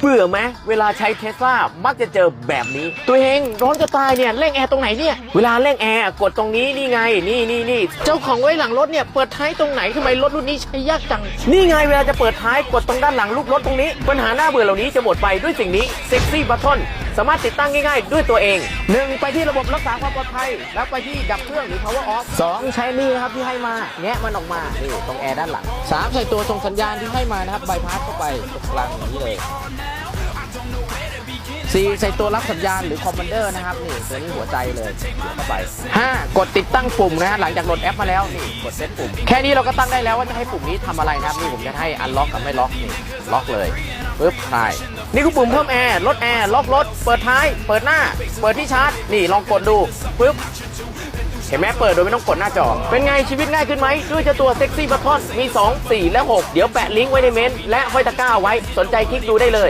เบื่อไหมเวลาใช้เทสลามักจะเจอแบบนี้ ตัวเองร้อนจะตายเนี่ยเร่งแอร์ตรงไหนเนี่ย เวลาเร่งแอร์กดตรงนี้นี่ไง นี่นี่นี่เจ้าของไว้หลังรถเนี่ยเปิดท้ายตรงไหนทำไมรถรุ่นนี้ใช้ยากจัง นี่ไงเวลาจะเปิดท้ายกดตรงด้านหลังลูกรถตรงนี้ ปัญหาหน้าเบื่อเหล่านี้จะหมดไปด้วยสิ่งนี้เซ็กซี่บัตทอนสามารถติดตั้งง่ายๆ ด้วยตัวเองหนึ่งไปที่ระบบรักษาความปลอดภัย แล้วไปที่ดับเครื่องหรือ power off สองใช้นี่นะครับที่ให้มาแงะมันออกมา นี่ตรงแอร์ด้านหลังสามใส่ตัวส่งสัญญาณที่ให้มานะครับ ใบพัดเข้าไปตรงกลางอย่างนี้เลย สี่ใส่ตัวรับสัญญาณหรือคอมมานเดอร์นะครับนี่ตัวนี้หัวใจเลยเสียบเข้าไปห้ากดติดตั้งปุ่มนะฮะหลังจากโหลดแอปมาแล้วนี่กดเซตปุ่ม แค่นี้เราก็ตั้งได้แล้วว่าจะให้ปุ่มนี้ทำอะไรนะครับนี่ผมจะให้อันล็อกกับไม่ล็อกนี่ล็อกเลยปึ๊บใช่นี่คือปุ่มเพิ่มแอร์ลดแอร์ล็อกรถเปิดท้าย เปิดหน้า เปิดที่ชาร์จนี่ลองกดดูปึ๊บเห็นไหมเปิดโดยไม่ต้องกดหน้าจอ เป็นไงชีวิตง่ายขึ้นไหม ด้วยเจ้าตัวเซ็กซี่บัตทอนมี 2 4 และ 6 เดี๋ยวแปะลิงก์ไว้ในเมนต์และห้อยตะกร้าไว้สนใจคลิกดูได้เลย